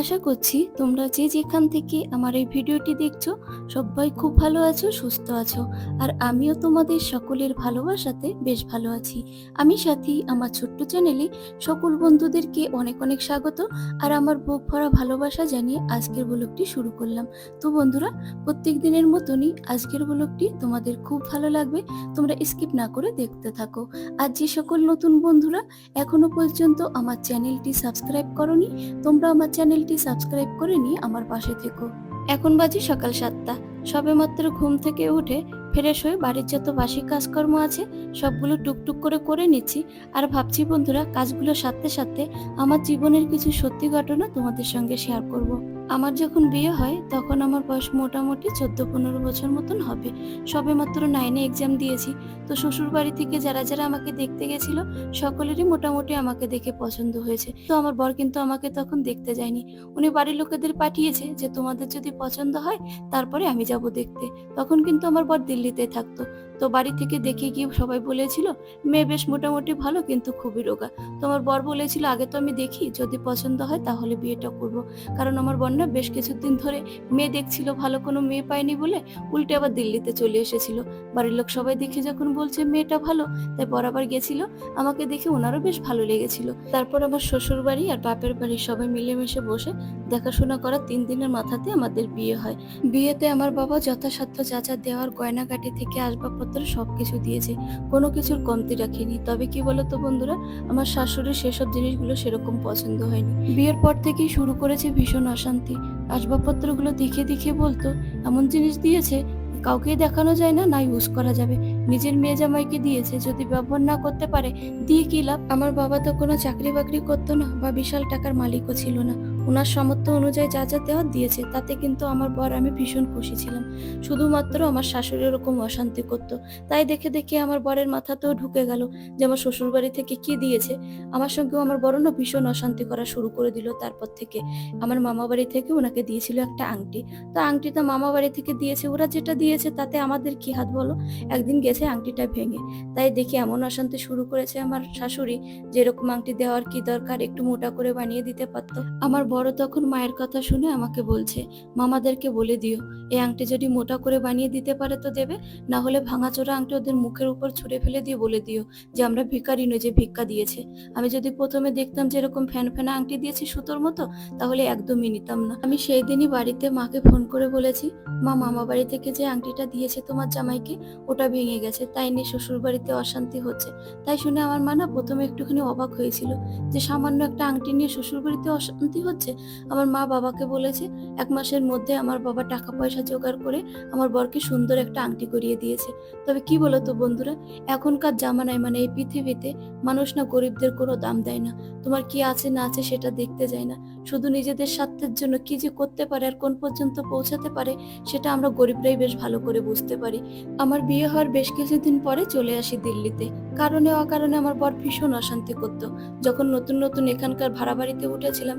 আশা করছি তোমরা যে যেখান থেকে আমার এই ভিডিওটি দেখছ, সবাই খুব ভালো আছো, সুস্থ আছো। আর আমিও তোমাদের সকলের ভালোবাসাতে বেশ ভালো আছি। আমি সাথী, আমার ছোট্ট চ্যানেলে সকল বন্ধুদেরকে অনেক অনেক স্বাগত। আর আমার বুক ভরা ভালোবাসা জানিয়ে আজকের ব্লগটি শুরু করলাম। তো বন্ধুরা, প্রত্যেক দিনের মতনই আজকের ব্লগটি তোমাদের খুব ভালো লাগবে। তোমরা স্কিপ না করে দেখতে থাকো। আর যে সকল নতুন বন্ধুরা এখনও পর্যন্ত আমার চ্যানেলটি সাবস্ক্রাইব করনি, তোমরা আমার চ্যানেলটি সাবস্ক্রাইব করে নিয়ে আমার পাশে থেকো। এখন বাজে সকাল সাতটা। সবে মাত্র ঘুম থেকে উঠে ফ্রেশ হয়ে বাড়ির যত বাসি কাজকর্ম আছে, সবগুলো টুকটুক করে করে নিচ্ছি। আর ভাবছি, বন্ধুরা, কাজগুলো সাথে সাথে আমার জীবনের কিছু সত্যি ঘটনা তোমাদের সঙ্গে শেয়ার করব। আমার যখন বিয়ে হয়, তখন আমার বয়স মোটামুটি চোদ্দ পনেরো বছর মতন হবে। সবে মাত্র নাইনে এক্সাম দিয়েছি। তো শ্বশুর বাড়ি থেকে যারা যারা আমাকে দেখতে গেছিল, সকলেরই মোটামুটি আমাকে দেখে পছন্দ হয়েছে। তো আমার বর কিন্তু আমাকে তখন দেখতে যায়নি। উনি বাড়ির লোকেদের পাঠিয়েছে যে, তোমাদের যদি পছন্দ হয়, তারপরে আমি যাব দেখতে। তখন কিন্তু আমার বর দিল্লিতে থাকতো। তো বাড়ি থেকে দেখে গিয়ে সবাই বলেছিল, মেয়ে বেশ মোটামুটি ভালো, কিন্তু খুবই রোগা। তোমার বর বলেছিল, আগে তো আমি দেখি, যদি পছন্দ হয় তাহলে বিয়েটা করব। কারণ আমার না বেশ কিছুদিন ধরে মেয়ে দেখছিল, ভালো কোনো মেয়ে পায়নি বলে উল্টে আবার দিল্লিতে চলে এসেছিল। বাড়ির লোক সবাই দেখে যখন বলছে, মেয়েটা ভালো, তাই বরাবর গেছিল, আমাকে দেখে ওনারও বেশ ভালো লেগেছিল। তারপর আমার শ্বশুর বাড়ি আর বাপের বাড়ি সবাই মিলেমিশে বসে দেখাশোনা করার তিন দিনের মাথাতে আমাদের বিয়ে হয়। বিয়েতে আমার বাবা যথাসাধ্য যা যা দেওয়ার গয়নাগাটি থেকে আসবাবপত্র সবকিছু দিয়েছে। কোনো কিছুর কমতি রাখিনি। তবে কি বলতো বন্ধুরা, আমার শাশুড়ির সেসব জিনিসগুলো সেরকম পছন্দ হয়নি। বিয়ের পর থেকেই শুরু করেছে ভীষণ অশান্তি। আসবাবপত্রগুলো দেখে দেখে বলতো, এমন জিনিস দিয়েছে, কাউকে দেখানো যায় না না ইউজ করা যাবে। নিজের মেয়ে জামাইকে দিয়েছে, যদি ব্যবহার না করতে পারে, দিয়ে কি লাভ? আমার বাবা তো কোনো চাকরি বাকরি করতো না বা বিশাল টাকার মালিকও ছিল না। ওনার সামর্থ্য অনুযায়ী যা যা দেওয়ার দিয়েছে, তাতে কিন্তু আমার বর আমি ভীষণ খুশি ছিলাম। শুধুমাত্র আমার শাশুড়ি এরকম অশান্তি করতো। তাই দেখে দেখে আমার বরের মাথাতেও ঢুকে গেল যে আমার শ্বশুর বাড়ি থেকে কি দিয়েছে। আমার সঙ্গেও আমার বড় না ভীষণ অশান্তি করা শুরু করে দিল তারপর থেকে। আমার মামা বাড়ি থেকে ওনাকে দিয়েছিল একটা আংটি। তো আংটিটা মামা বাড়ি থেকে দিয়েছে, ওরা যেটা দিয়েছে তাতে আমাদের কি হাত বলো? একদিন গেছে আংটিটা ভেঙে। তাই দেখি এমন অশান্তি শুরু করেছে আমার শাশুড়ি। যে এরকম আংটি দেওয়ার কি দরকার? একটু মোটা করে বানিয়ে দিতে পারতো। আমার বড় তখন মায়ের কথা শুনে আমাকে বলছে, মামাদেরকে বলে দিও, এই আংটি যদি মোটা করে বানিয়ে দিতে পারে তো দেবে, না হলে ভাঙাচোরা আংটি ওদের মুখের উপর ছুঁড়ে ফেলে দিয়ে বলে দিও যে আমরা ভিকারি নই যে ভিক্ষা দিয়েছে। আমি যদি প্রথমে দেখতাম যে এরকম ফ্যান ফ্যানা আংটি দিয়েছি সুতোর মতো, তাহলে একদমই নিতাম না। আমি সেই দিনই বাড়িতে মাকে ফোন করে বলেছি, মা, মামা বাড়ি থেকে যে আংটিটা দিয়েছে তোমার জামাইকে, ওটা ভেঙে গেছে, তাই নিয়ে শ্বশুর বাড়িতে অশান্তি হচ্ছে। তাই শুনে আমার মা না প্রথমে একটুখানি অবাক হয়েছিল যে সামান্য একটা আংটি নিয়ে শ্বশুর বাড়িতে অশান্তি হচ্ছে। আমার মা বাবাকে বলেছে, এক মাসের মধ্যে আমার বাবা টাকা পয়সা জোগাড় করে আমার বরকে সুন্দর একটা আংটি করিয়ে দিয়েছে। তবে কি বলতো বন্ধুরা, এখনকার জামানায় মানে এই পৃথিবীতে মানুষ না গরিবদের কোনো দাম দেয় না। তোমার কি আছে না আছে সেটা দেখতে যায় না। শুধু নিজেদের স্বার্থের জন্য কি যে করতে পারে আর কোন পর্যন্ত পৌঁছাতে পারে, সেটা আমরা গরিবরাই বেশ ভালো করে বুঝতে পারি। আমার বিয়ে হওয়ার বেশ কিছুদিন পরে চলে আসি দিল্লিতে। কারণে অকারণে আমার বর ভীষণ অশান্তি করত। যখন নতুন নতুন এখানকার ভাড়া বাড়িতে উঠেছিলাম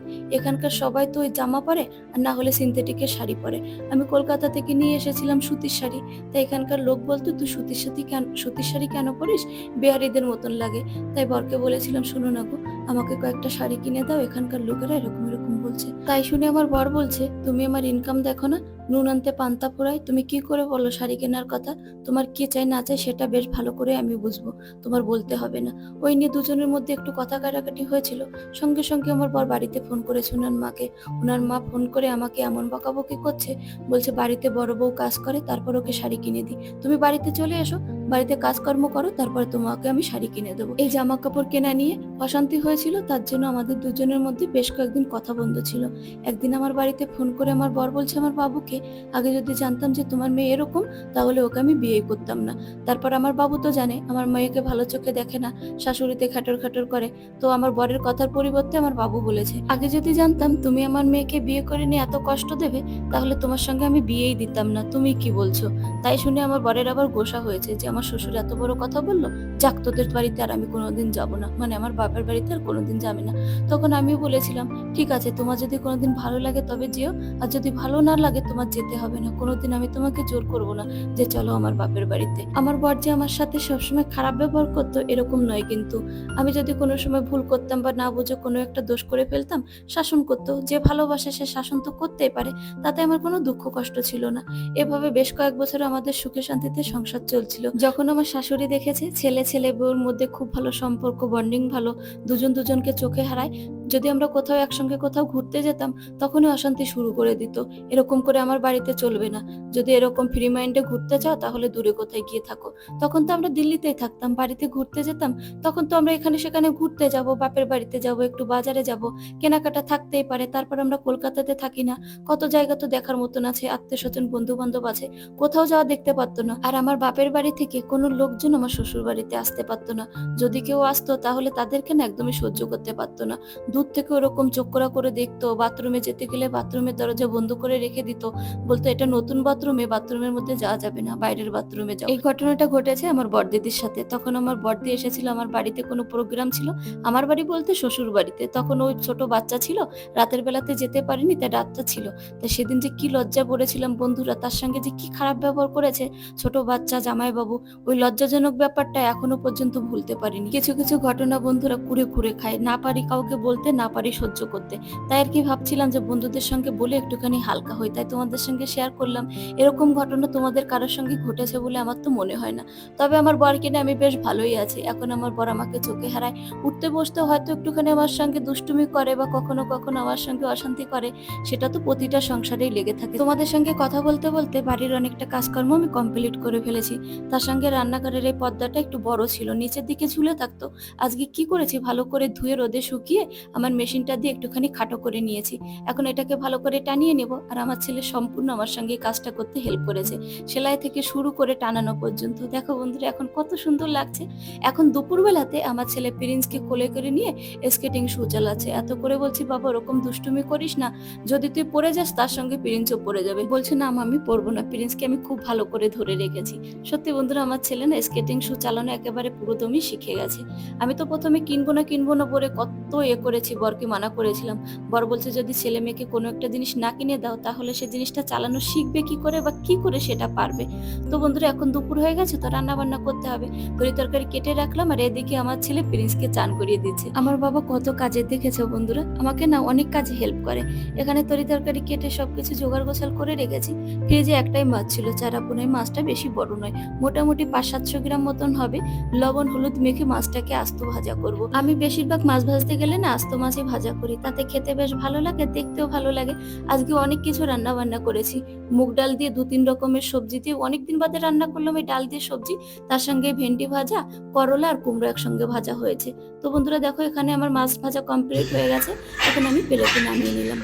এখানকার সবাই তো ওই জামা পরে, আর না হলে সিনথেটিকের শাড়ি পরে। আমি কলকাতা থেকে নিয়ে এসেছিলাম সুতির শাড়ি। তাই এখানকার লোক বলতো, তুই সুতির সাথে কেন, সুতির শাড়ি কেন পরিস? বিহারিদের মতন লাগে। তাই বরকে বলেছিলাম, শুনো না গো, আমাকে কয়েকটা শাড়ি কিনে দাও, এখানকার লোকেরা এরকম এরকম বলছে। তাই শুনে আমার বর বলছে, তুমি আমার ইনকাম দেখো না, নুন আনতে, পান্তা পোড়াই তুমি কি করে বলো শাড়ি কেনার কথা? তোমার কি চাই না চাই সেটা বেশ ভালো করে আমি বুঝব, তোমার বলতে হবে না। ওই নিয়ে দুজনের মধ্যে একটু কথা কাটাকাটি হয়েছিল। সঙ্গে সঙ্গে আমার বর বাড়িতে ফোন করেছে ওনার মাকে। ওনার মা ফোন করে আমাকে এমন বকাবকি করছে, বলছে, বাড়িতে বড় বউ কাজ করে, তারপর ওকে শাড়ি কিনে দিই। তুমি বাড়িতে চলে এসো বাড়িতে কাজকর্ম করো, তারপরে তোমাকে আমি শাড়ি কিনে দেবো। এই জামা কাপড় কেনা নিয়ে অশান্তি হয়েছিল, তার জন্য আমাদের দুজনের মধ্যে বেশ কয়েকদিন কথা বন্ধ ছিল। একদিন আমার বাড়িতে ফোন করে আমার বর বলছে, আমার বাবুকে আগে যদি জানতাম যে তোমার মেয়ে এরকম, তাহলে ওকে আমি বিয়ে করতাম না। তারপর আমার বাবু তো জানে, আমার মেয়েকে ভালো চোখে দেখে না, শাশুড়িতে খাটর খাটর করে। তো আমার বরের কথার পরিবর্তে আমার বাবু বলেছে, আগে যদি জানতাম তুমি আমার মেয়েকে বিয়ে করে নিয়ে এত কষ্ট দেবে, তাহলে তোমার সঙ্গে আমি বিয়েই দিতাম না। তুমি কি বলছো? তাই শুনে আমার বরের আবার গোসা হয়েছে যে আমার শ্বশুর এত বড় কথা বলল? যাক, তোদের বাড়িতে আর আমি কোনোদিন যাব না। মানে আমার বাপের বাড়িতে আর কোনোদিন যাবে না। তখন আমি বলেছিলাম, ঠিক আছে, তোমার যদি কোনোদিন ভালো লাগে তবে যেও। আর যদি ভালো না লাগে তোমার যেতে হবে না। কোনোদিন আমি তোমাকে জোর করব না যে চলো আমার বাপের বাড়িতে। আমার বর যে আমার সাথে সবসময় খারাপ ব্যবহার করতো এরকম নয় কিন্তু। আমি যদি কোনো সময় ভুল করতাম বা না বুঝে কোনো একটা দোষ করে ফেলতাম, শাসন করতো। যে ভালোবাসে সে শাসন তো করতেই পারে। তাতে আমার কোনো দুঃখ কষ্ট ছিল না। এভাবে বেশ কয়েক বছর আমাদের সুখে শান্তিতে সংসার চলছিল। যখন আমার শাশুড়ি দেখেছে, ছেলে ছেলে বউর মধ্যে খুব ভালো সম্পর্ক বন্ডিং ভালো, দুজন দুজনকে চোখে হারায় যদি আমরা কোথাও একসঙ্গে কোথাও ঘুরতে যেতাম, তখনই অশান্তি শুরু করে দিত। এরকম করে আমার বাড়িতে চলবে না। যদি এরকম ফ্রি মাইন্ডে ঘুরতে চাও, তাহলে দূরে কোথায় গিয়ে থাকো। তখন তো আমরা দিল্লিতেই থাকতাম, বাড়িতে ঘুরতে যেতাম। তখন তো আমরা এখানে সেখানে ঘুরতে যাব, বাপের বাড়িতে যাব, একটু বাজারে যাব। কেনাকাটা থাকতেই পারে, তারপর আমরা কলকাতাতে থাকি না। কত জায়গা তো দেখার মতন আছে আত্মীয় স্বজন বন্ধু বান্ধব আছে। কোথাও যাওয়া দেখতে পারতো না। আর আমার বাপের বাড়ি থেকে কোনো লোকজন আমার শ্বশুর বাড়িতে আসতে পারতো না। যদি কেউ আসতো, তাহলে তাদেরকে না একদমই সহ্য করতে পারতো না। দূর থেকে ওরকম চোখরা করে দেখতো, বাথরুমে যেতে গেলে বাথরুমের দরজা বন্ধ করে রেখে দিত। বলতো, এটা নতুন বাথরুমে বাথরুমের মধ্যে যাওয়া যাবে না, বাইরের বাথরুমে যাও। এই ঘটনাটা ঘটেছে আমার বড়দিদির সাথে। তখন আমার বড়দি এসেছিল, আমার বাড়িতে কোনো প্রোগ্রাম ছিল, আমার বাড়ি বলতে শ্বশুর বাড়িতে। তখন ওই ছোট বাচ্চা ছিল, রাতের বেলাতে যেতে পারিনি, তাই রাতটা ছিল। তাই সেদিন যে কি লজ্জা পড়েছিলাম বন্ধুরা, তার সঙ্গে যে কি খারাপ ব্যবহার করেছে ছোট বাচ্চা, জামাইবাবু, ওই লজ্জাজনক ব্যাপারটা এখনও পর্যন্ত ভুলতে পারিনি। কিছু কিছু ঘটনা বন্ধুরা কুড়ে কুড়ে খায়। না পারি কাউকে বলতে না পারি সহ্য করতে। তাই আর কি ভাবছিলাম যে বন্ধুদের সঙ্গে বলে একটুখানি হালকা হই। তাই তোমাদের সঙ্গে শেয়ার করলাম। এরকম ঘটনা তোমাদের কারোর সঙ্গে ঘটেছে বলে আমার তো মনে হয় না। তবে আমার বরকে নিয়ে আমি বেশ ভালোই আছি। এখন আমার বর আমাকে চোখে হারায়। উঠতে বসতে হয়তো একটুখানি আমার সঙ্গে দুষ্টুমি করে বা কখনো কখনো আমার সঙ্গে অশান্তি করে, সেটা তো প্রতিটা সংসারেই লেগে থাকে। তোমাদের সঙ্গে কথা বলতে বলতে বাড়ির অনেকটা কাজকর্ম আমি কমপ্লিট করে ফেলেছি। তার সঙ্গে রান্নাঘরের এই পর্দাটা একটু বড় ছিল। নিচের দিকে ঝুলে থাকতো। আজকে কি করেছি? ভালো করে ধুয়ে রোদে শুকিয়ে আমার মেশিনটা দিয়ে একটুখানি খাটো করে নিয়েছি। এখন এটাকে ভালো করে টানিয়ে নেব আর আমার ছেলে সম্পূর্ণ আমার সঙ্গে কাজটা করতে হেল্প করেছে। সেলাই থেকে শুরু করে টানানো পর্যন্ত। দেখো বন্ধুরা, এখন কত সুন্দর লাগছে। এখন দুপুরবেলাতে আমার ছেলে প্রিন্সকে কোলে করে নিয়ে স্কেটিং শু চালাচ্ছে। এত করে বলছি, বাবা, ওরকম দুষ্টুমি করিস না। যদি তুই পড়ে যাস, তার সঙ্গে প্রিন্সও পড়ে যাবে। বলছে, না আমি পড়ব না। প্রিন্সকে আমি খুব ভালো করে ধরে রেখেছি। সত্যি বন্ধুরা, আমার ছেলে না স্কেটিং শু চালানো একেবারে পুরোদমই শিখে গেছে। আমি তো প্রথমে কিনবো না কিনবো না বলে কত এ করেছি। বরকে মানা করেছিলাম। বর বলছে, যদি ছেলে মেয়েকে কোনো একটা জিনিস না কিনে দাও, তাহলে সে জিনিসটা চালানো শিখবে কি করে বা কি করে সেটা পারবে? তো বন্ধুরা, এখন দুপুর হয়ে গেছে, তো রান্না বান্না করতে হবে। তরি তরকারি কেটে রাখলাম আর এদিকে আমার ছেলে প্রিন্সকে চান করিয়ে দিচ্ছে। আমার বাবা কত কাজে দেখেছে বন্ধুরা? আমাকে না অনেক কাজে হেল্প করে। এখানে তরি তরকারি কেটে সবকিছু জোগাড় গোছাল করে রেখেছি। ফ্রিজে একটাই মাছ ছিল, চারা পোনাই মাছটা বেশি বড় নয়। মোটামুটি পাঁচ সাতশো গ্রাম মতন হবে। লবণ, হলুদ মেখে মাছটাকে আস্ত ভাজা করব। আমি বেশিরভাগ মাছ ভাজতে গেলে না আস্ত মাছই ভাজা করি। তাতে খেতে বেশ ভালো লাগে দেখতেও ভালো লাগে। আজকে অনেক কিছু রান্না বান্না করেছি। মুগ ডাল দিয়ে দু তিন রকমের সবজি দিয়ে অনেকদিন বাদে রান্না করলাম এই ডাল দিয়ে সবজি। তার সঙ্গে ভেন্ডি ভাজা করলা আর কুমড়ো একসঙ্গে ভাজা হয়েছে। তো বন্ধুরা দেখো এখানে আমার মাছ ভাজা কমপ্লিট হয়ে গেছে। এখন আমি প্লেটে নামিয়ে নিলাম।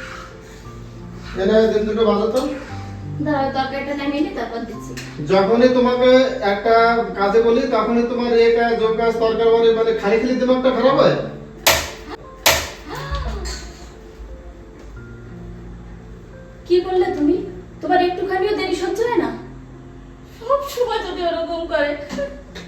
যখনই তোমাকে একটা কাজে বলি তখনই তোমার এ কাজ ও কাজ তরকার মানে খালি খালি দিমাগটা খারাপ হয়? কি করলে তুমি? তোমার একটুখানিও দেরি সহ্য হয় না? সব সময় যদি ওরকম করে।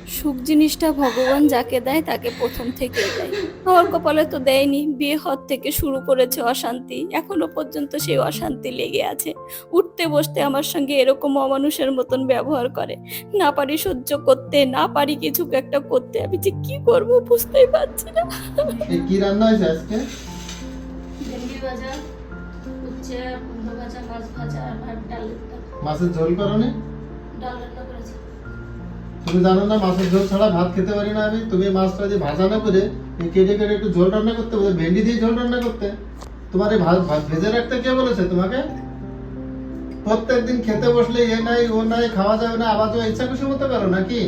সুখ জিনিসটা ভগবান যাকে দেয় তাকে প্রথম থেকে দেয়। আমার কপালে তো দেয়নি। বিয়ে হওয়ার থেকে শুরু করেছে অশান্তি। এখনও পর্যন্ত সেই অশান্তি লেগে আছে। উঠতে বসতে আমার সঙ্গে এরকম অমানুষের মতন ব্যবহার করে। না পারি সহ্য করতে না পারি কিছু একটা করতে। আমি যে কি করব বুঝতেই পারছি না। কি রান্না হয়েছে আজকে? ভেন্ডি ভাজা। উচ্ছে কুমড়ো ভাজা মাছ ভাজা আর ডাল মাছের ঝোল করনি? ডাল রান্না করেছি। তুমি জানো না মাছের ঝোল ছাড়া ভাত খেতে পারি না আমি? তুমি মাছটা যে ভাজা না করে কেটে কেটে একটু ঝোল রান্না করতে বলে ভেন্ডি দিয়ে ঝোল রান্না করতে? তোমার এই ভাত ভেজে রাখতে কে বলেছে তোমাকে? প্রত্যেকদিন খেতে বসলে এ নাই ও নাই খাওয়া যাবে না আবার তোমার ইচ্ছা খুশি মতো করো নাকি?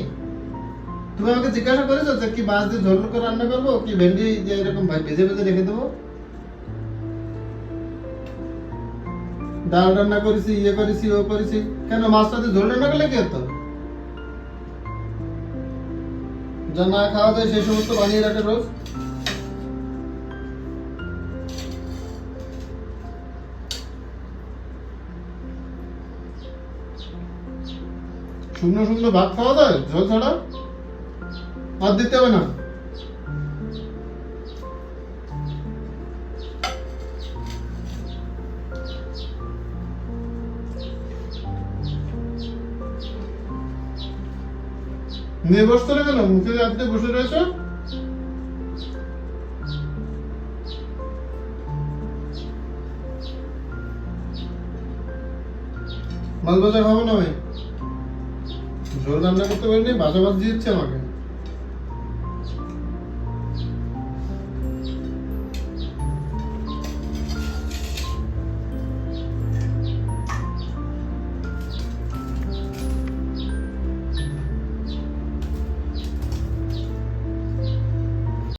তুমি আমাকে জিজ্ঞাসা করেছ যে কি মাছ দিয়ে ঝোল করে রান্না করব কি ভেন্ডি যে এরকম ভেজে ভেজে রেখে দেবো? ডাল রান্না করেছি ইয়ে করেছি, ও করেছি। কেন মাছটা দিয়ে ঝোল রান্না করলে কি হতো? যা না খাওয়া যায় সেই সমস্ত বানিয়ে রাখে রোজ। শুকনো শুকনো ভাত খাওয়া যায়? ঝোল ছাড়া? ভাত দিতে হবে না। নিয়ে বসতে হবে কেন? মুখে রাখতে বসে রয়েছে? মাছ ভাজা খাব না ভাই? ঝোল রান্না করতে পারিনি ভাজা ভাজ দিচ্ছে আমাকে।